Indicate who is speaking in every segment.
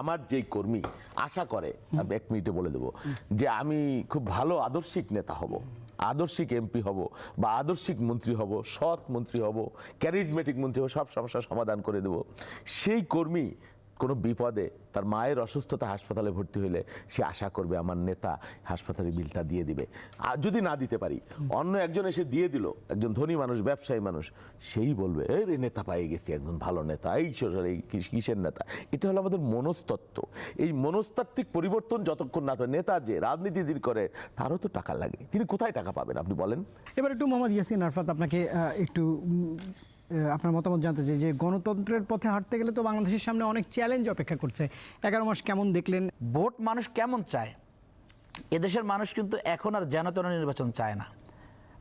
Speaker 1: আমার যেই কর্মী আশা করে আমি এক মিনিটে বলে দেবো যে আমি খুব ভালো আদর্শিক নেতা হব আদর্শিক এমপি হব বা আদর্শিক মন্ত্রী হব সৎ মন্ত্রী হব ক্যারিজমেটিক মন্ত্রী হব সব সমস্যার সমাধান করে দেব। সেই কর্মী কোনো বিপদে তার মায়ের অসুস্থতা হাসপাতালে ভর্তি হলে সে আশা করবে আমার নেতা হাসপাতালে বিলটা দিয়ে দিবে। আর যদি না দিতে পারি, অন্য একজন এসে দিয়ে দিল, একজন ধনী মানুষ, ব্যবসায়ী মানুষ, সেই বলবে, এই রে নেতা পাই গেছি, একজন ভালো নেতা, এই এই কিসের নেতা? এটা হলো আমাদের মনস্তত্ত্ব। এই মনস্তাত্ত্বিক পরিবর্তন যতক্ষণ না তো নেতা যে রাজনীতি যিনি করে, তারও তো টাকা লাগে। তিনি কোথায় টাকা পাবেন, আপনি বলেন?
Speaker 2: এবার একটু মোহাম্মদ ইয়াসিন আরফাত আপনাকে একটু আপনার মতামত জানতে চাই যে গণতন্ত্রের পথে হাঁটতে গেলে তো বাংলাদেশের সামনে অনেক চ্যালেঞ্জ অপেক্ষা করছে। এগারো মাস কেমন দেখলেন?
Speaker 3: ভোট মানুষ কেমন চায়? এদেশের মানুষ কিন্তু এখন আর যেন তেন নির্বাচন চায় না।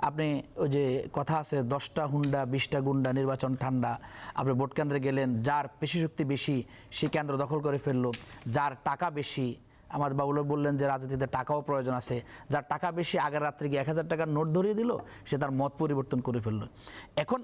Speaker 3: আপনি ওই যে কথা আছে, দশটা হুন্ডা, বিশটা গুন্ডা, নির্বাচন ঠান্ডা। আপনি ভোট কেন্দ্রে গেলেন, যার পেশি শক্তি বেশি, সে কেন্দ্র দখল করে ফেলল। যার টাকা বেশি, আমার বাবুল বললেন যে রাজনীতিতে টাকাও প্রয়োজন আছে। যার টাকা বেশি, আগের রাত্রে গিয়ে এক হাজার টাকার নোট ধরিয়ে দিল, সে তার মত পরিবর্তন করে ফেলল। এখন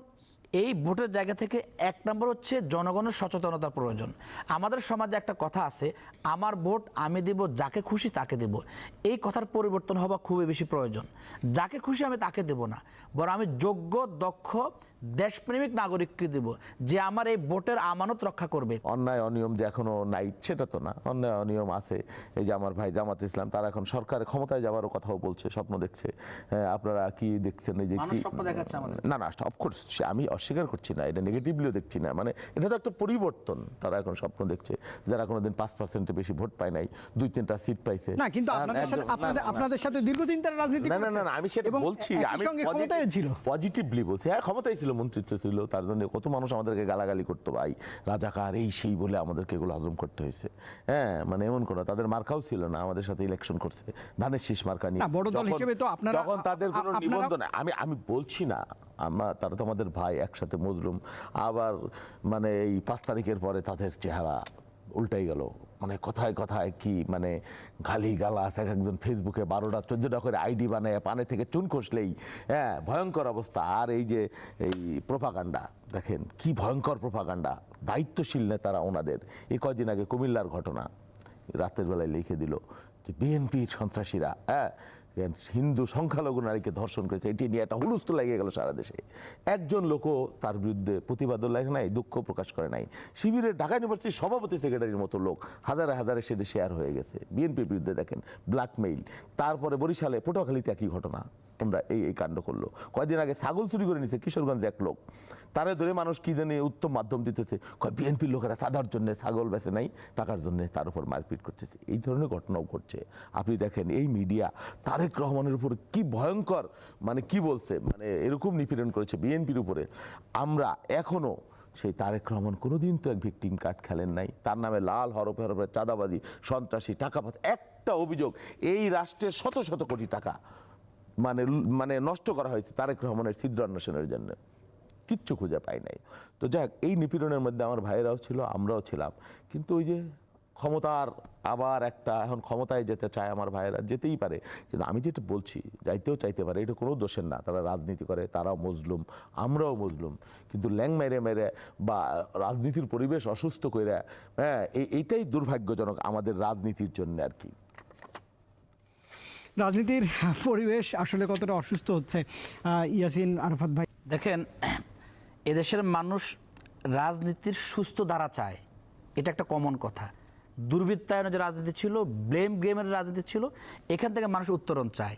Speaker 3: এই ভোটের জায়গা থেকে এক নম্বর হচ্ছে জনগণের সচেতনতা প্রয়োজন। আমাদের সমাজে একটা কথা আছে, আমার ভোট আমি দেব, যাকে খুশি তাকে দেব। এই কথার পরিবর্তন হওয়া খুবই বেশি প্রয়োজন। যাকে খুশি আমি তাকে দেব না। বরং আমি যোগ্য, দক্ষ দেশপ্রেমিক নাগরিককে দেব যে আমার এই ভোটের আমানত রক্ষা করবে।
Speaker 1: অন্যায় অনিয়ম যে এখনও নাই সেটা তো না। অন্যায় অনিয়ম আছে এই যে আমার ভাই জামাত ইসলাম তারা এখন সরকারের ক্ষমতায় যাওয়ারও কথাও বলছে স্বপ্ন দেখছে। হ্যাঁ, আপনারা কি দেখছেন এই যে। না না অফকোর্স আমি অস্বীকার করছি না এটা নেগেটিভলিও দেখছি না। মানে এটা তো একটা পরিবর্তন তারা এখন স্বপ্ন দেখছে। যারা কোনোদিন পাঁচ পার্সেন্টের বেশি ভোট পায় নাই দুই তিনটা সিট পাইছে।
Speaker 2: না কিন্তু আপনাদের সাথে আপনাদের
Speaker 1: না, না।
Speaker 2: আপনাদের সাথে দীর্ঘদিন তারা রাজনীতি
Speaker 1: না না না আমি সেটা বলছি আমি
Speaker 2: সঙ্গে ক্ষমতায় ছিল।
Speaker 1: পজিটিভলি বলছি। হ্যাঁ ক্ষমতায় ছিল। মন্ত্রিত্ব ছিল তার জন্য কত মানুষ আমাদেরকে গালাগালি করতো ভাই রাজাকার এই সেই বলে আমাদেরকে এগুলো হজম করতে হয়েছে। হ্যাঁ মানে এমন কোনো তাদের মার্কাও ছিল না আমাদের সাথে ইলেকশন করছে ধানের শীষ মার্কা নিয়ে।
Speaker 2: না, বড় দল হিসেবে তো আপনারা-
Speaker 1: যখন তাদের কোনো নিবন্ধন আমি আমি বলছি না আমরা তারা তো আমাদের ভাই একসাথে মজলুম আবার মানে এই পাঁচ তারিখের পরে তাদের চেহারা উল্টাই গেল। মানে কথায় কথায় কি মানে গালি গালাস এক একজন ফেসবুকে বারোটা, চোদ্দটা করে আইডি বানায়, পানে থেকে চুন খসলেই হ্যাঁ ভয়ঙ্কর অবস্থা। আর এই যে এই প্রোপাগান্ডা, দেখেন কি ভয়ঙ্কর প্রোপাগান্ডা। দায়িত্বশীল নেতারা ওনাদের। এ কয়দিন আগে কুমিল্লার ঘটনা, রাতের বেলায় লিখে দিল যে বিএনপির সন্ত্রাসীরা হ্যাঁ হিন্দু সংখ্যালঘু নারীকে ধর্ষণ করেছে, এটি নিয়ে একটা হুলস্থুল লেগে গেল সারা দেশে। একজন লোকও তার বিরুদ্ধে প্রতিবাদও লাগে নাই, দুঃখ প্রকাশ করে নাই। শিবিরের ঢাকা ইউনিভার্সিটির সভাপতি সেক্রেটারির মতো লোক হাজারে হাজারে সেটা শেয়ার হয়ে গেছে। বিএনপির বিরুদ্ধে দেখেন, ব্ল্যাকমেইল। তারপরে বরিশালে, পটুয়াখালীতে একই ঘটনা। তোমরা এই এই কাণ্ড করল। কয়দিন আগে ছাগল চুরি করে নিছে কিশোরগঞ্জ এক লোক। তারে ধরে মানুষ কি জানি উত্তম মাধ্যম দিতেছে। কয়, বিএনপির লোকেরা সাদার জন্য ছাগল বেছে নাই, টাকার জন্য তার উপর মারপিট করতেছে। এই ধরনের ঘটনাও ঘটছে। আপনি দেখেন, এই মিডিয়া তারেক রহমানের উপর কি ভয়ঙ্কর মানে কি বলছে মানে এরকম নিপীড়ন করেছে বিএনপির উপরে। আমরা এখনও সেই তারেক রহমান কোনোদিন তো এক ভিকটিম কার্ড খেলেন নাই। তার নামে লাল হরফে হরফে চাঁদাবাজি, সন্ত্রাসী, টাকা পাচার, একটা অভিযোগ, এই রাষ্ট্রের শত শত কোটি টাকা। মানে মানে নষ্ট করা হয়েছে তারেক রহমানের ছিদ্র অন্বেষণের জন্য। কিচ্ছু খুঁজে পাই নাই। তো যাক এই নিপীড়নের মধ্যে আমার ভাইয়েরাও ছিল, আমরাও ছিলাম। কিন্তু ওই যে ক্ষমতার আবার একটা, এখন ক্ষমতায় যেতে চায় আমার ভাইয়েরা, যেতেই পারে। কিন্তু আমি যেটা বলছি, যাইতেও চাইতে পারে, এটা কোনো দোষের না। তারা রাজনীতি করে, তারাও মজলুম আমরাও মজলুম কিন্তু ল্যাং মেরে মেরে বা রাজনীতির পরিবেশ অসুস্থ করে হ্যাঁ এই- এইটাই দুর্ভাগ্যজনক আমাদের রাজনীতির জন্য আর কি।
Speaker 2: রাজনীতির পরিবেশ আসলে কতটা অসুস্থ হচ্ছে ইয়াসিন আরফাত ভাই?
Speaker 3: দেখেন, এদেশের মানুষ রাজনীতির সুস্থ ধারা চায়। এটা একটা কমন কথা। দুর্বৃত্তায়নের যে রাজনীতি ছিল ব্লেম গেমের রাজনীতি ছিল, এখান থেকে মানুষ উত্তরণ চায়।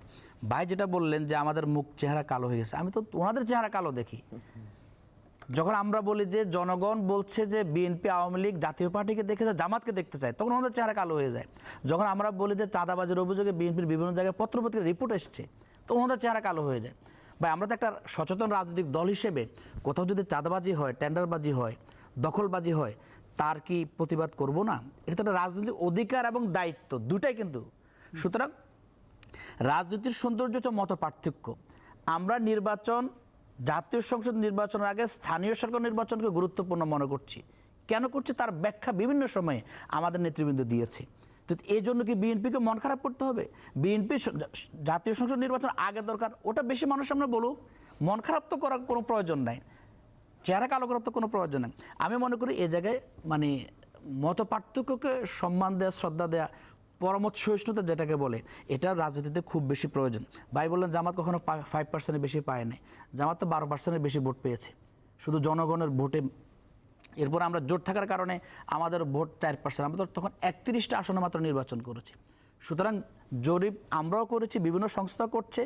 Speaker 3: ভাই যেটা বললেন যে, আমাদের মুখ চেহারা কালো হয়ে গেছে। আমি তো, ওনাদের চেহারা কালো দেখি। যখন আমরা বলি যে জনগণ বলছে যে বিএনপি, আওয়ামী লীগ জাতীয় পার্টিকে দেখে জামাতকে দেখতে চায়, তখন আমাদের চেহারা কালো হয়ে যায়। যখন আমরা বলি যে চাঁদাবাজের অভিযোগে বিএনপির বিভিন্ন জায়গায় পত্রপত্রিকা রিপোর্ট এসছে, তখন আমাদের চেহারা কালো হয়ে যায়। ভাই, আমরা তো একটা সচেতন রাজনৈতিক দল হিসেবে কোথাও যদি চাঁদাবাজি হয়, টেন্ডারবাজি হয়, দখলবাজি হয়, তার কি প্রতিবাদ করব না? এটা তো একটা রাজনৈতিক অধিকার এবং দায়িত্ব, দুটাই কিন্তু। সুতরাং রাজনীতির সৌন্দর্য হচ্ছে মত পার্থক্য আমরা নির্বাচন জাতীয় সংসদ নির্বাচনের আগে স্থানীয় সরকার নির্বাচনকে গুরুত্বপূর্ণ মনে করছি। কেন করছি? তার ব্যাখ্যা বিভিন্ন সময়ে আমাদের নেতৃবৃন্দ দিয়েছে। তো এই জন্য কি বিএনপিকে মন খারাপ করতে হবে? বিএনপি জাতীয় সংসদ নির্বাচন আগে দরকার, ওটা বেশি মানুষ সামনে বলুক। মন খারাপ তো করার কোনো প্রয়োজন নাই। চেহারা কালো করার তো কোনো প্রয়োজন নেই। আমি মনে করি এ জায়গায় মানে মত পার্থক্যকে সম্মান দেওয়া শ্রদ্ধা দেওয়া পরমত সহিষ্ণুতা যেটাকে বলে এটা রাজনীতিতে খুব বেশি প্রয়োজন। ভাই বললেন জামাত কখনো ফাইভ পার্সেন্টের বেশি পায় নাই। জামাত তো বারো পার্সেন্টের বেশি ভোট পেয়েছে। শুধু জনগণের ভোটে এরপর আমরা জোট থাকার কারণে আমাদের ভোট চার পার্সেন্ট আমরা তো তখন একত্রিশটা আসনে মাত্র নির্বাচন করেছি। সুতরাং জরিপ আমরাও করেছি, বিভিন্ন সংস্থা করছে,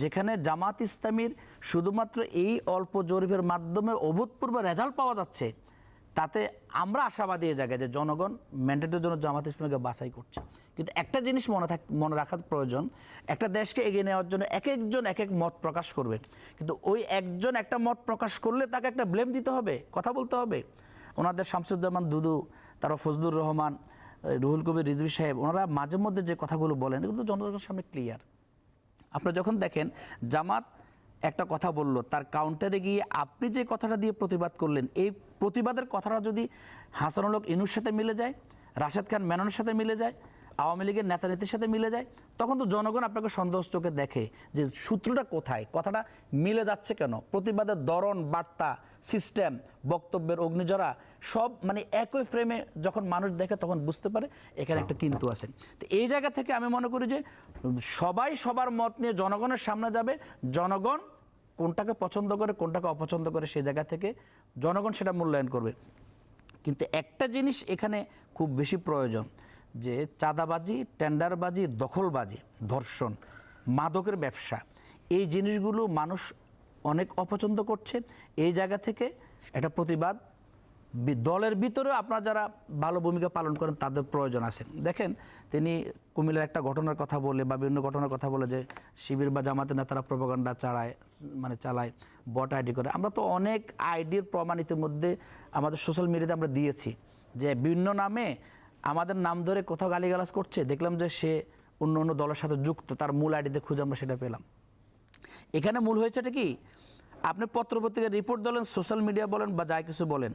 Speaker 3: যেখানে জামাত ইসলামীর শুধুমাত্র এই অল্প জরিপের মাধ্যমে অভূতপূর্ব রেজাল্ট পাওয়া যাচ্ছে। তাতে আমরা আশাবাদী এই জায়গায় যে জনগণ ম্যান্ডেটের জন্য জামাত ইসলামকে বাছাই করছে। কিন্তু একটা জিনিস মনে থাক, মনে রাখার প্রয়োজন, একটা দেশকে এগিয়ে নেওয়ার জন্য এক একজন এক এক মত প্রকাশ করবে। কিন্তু ওই একজন একটা মত প্রকাশ করলে তাকে একটা ব্লেম দিতে হবে, কথা বলতে হবে। ওনাদের শামসুজ্জামান দুদু তারা ফজলুর রহমান রুহুল কবির, রিজভি সাহেব, ওনারা মাঝে মধ্যে যে কথাগুলো বলেন, এগুলো তো জনগণের সামনে ক্লিয়ার আপনারা যখন দেখেন জামাত একটা কথা বলল, তার কাউন্টারে গিয়ে আপনি যে কথাটা দিয়ে প্রতিবাদ করলেন, এই প্রতিবাদের কথাটা যদি হাসানুল ইনুর সাথে মিলে যায়, রাশেদ খান মেননের সাথে মিলে যায় আওয়ামী লীগের নেতা নেত্রীর সাথে মিলে যায়, তখন তো জনগণ আপনাকে সন্দেহ চোখে দেখে যে সূত্রটা কোথায়, কথাটা মিলে যাচ্ছে কেন? প্রতিবাদের দরণ বার্তা সিস্টেম বক্তব্যের অগ্নিজরা সব মানে একই ফ্রেমে যখন মানুষ দেখে তখন বুঝতে পারে এখানে একটা কিন্তু আছে। তো এই জায়গা থেকে আমি মনে করি যে সবাই সবার মত নিয়ে জনগণের সামনে যাবে, জনগণ কোনটাকে পছন্দ করে, কোনটাকে অপছন্দ করে সেই জায়গা থেকে জনগণ সেটা মূল্যায়ন করবে। কিন্তু একটা জিনিস এখানে খুব বেশি প্রয়োজন যে চাঁদাবাজি, টেন্ডারবাজি, দখলবাজি, ধর্ষণ, মাদকের ব্যবসা, এই জিনিসগুলো মানুষ অনেক অপছন্দ করছে। এই জায়গা থেকে একটা প্রতিবাদ। দলের ভিতরেও আপনারা যারা ভালো ভূমিকা পালন করেন, তাদের প্রয়োজন আছে। দেখেন, তিনি কুমিল্লার একটা ঘটনার কথা বলে বা বিভিন্ন ঘটনার কথা বলে যে শিবির বা জামাতের নেতারা প্রপাগান্ডা চালায় মানে চালায়, বট আইডি করে। আমরা তো অনেক আইডির প্রমাণ ইতিমধ্যে আমাদের সোশ্যাল মিডিয়াতে আমরা দিয়েছি যে বিভিন্ন নামে আমাদের নাম ধরে কোথাও গালিগালাজ করছে? দেখলাম যে সে অন্য অন্য দলের সাথে যুক্ত, তার মূল আইডিতে খুঁজে আমরা সেটা পেলাম। এখানে মূল হয়েছেটা কি? আপনি পত্রপত্রিকার রিপোর্ট দলেন সোশ্যাল মিডিয়া বলেন বা যাই কিছু বলেন,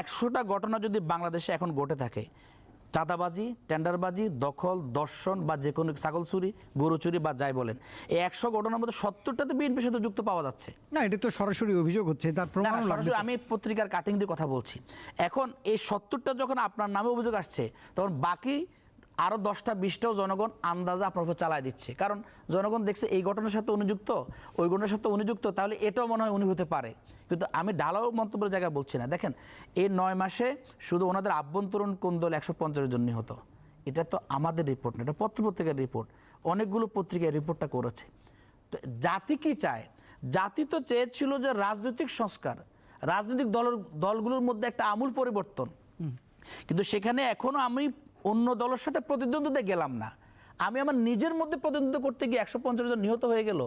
Speaker 3: একশোটা ঘটনা যদি বাংলাদেশে এখন ঘটে থাকে চাঁদাবাজি টেন্ডারবাজি দখল দর্শন বা যে কোনো ছাগল চুরি গরু চুরি বা যাই বলেন এই একশো ঘটনার মধ্যে সত্তরটাতে বিএনপির সাথে যুক্ত পাওয়া যাচ্ছে।
Speaker 2: না এটা তো সরাসরি অভিযোগ হচ্ছে তার প্রমাণ
Speaker 3: সরাসরি আমি পত্রিকার কাটিং দিয়ে কথা বলছি। এখন এই সত্তরটা যখন আপনার নামে অভিযোগ আসছে তখন বাকি আরও দশটা বিশটাও জনগণ আন্দাজে আপনার উপর চালায় দিচ্ছে। কারণ জনগণ দেখছে এই ঘটনার সাথে অনুযুক্ত ওই ঘটনার সাথে অনুযুক্ত তাহলে এটাও মনে হয় উনি হতে পারে। কিন্তু আমি ঢালাও মন্তব্যের জায়গায় বলছি না। দেখেন এই নয় মাসে শুধু ওনাদের আভ্যন্তরীণ কোন দল একশো পঞ্চাশ জন নিহত। এটা তো আমাদের রিপোর্ট না এটা পত্রপত্রিকার রিপোর্ট। অনেকগুলো পত্রিকায় রিপোর্টটা করেছে। তো জাতি কি চায়? জাতি তো চেয়েছিল যে রাজনৈতিক সংস্কার রাজনৈতিক দলের দলগুলোর মধ্যে একটা আমূল পরিবর্তন। কিন্তু সেখানে এখনও আমি অন্য দলের সাথে প্রতিদ্বন্দ্বিতা গেলাম না। আমি আমার নিজের মধ্যে প্রতিদ্বন্দ্বিতা করতে গিয়ে একশো পঞ্চাশ জন নিহত হয়ে গেল।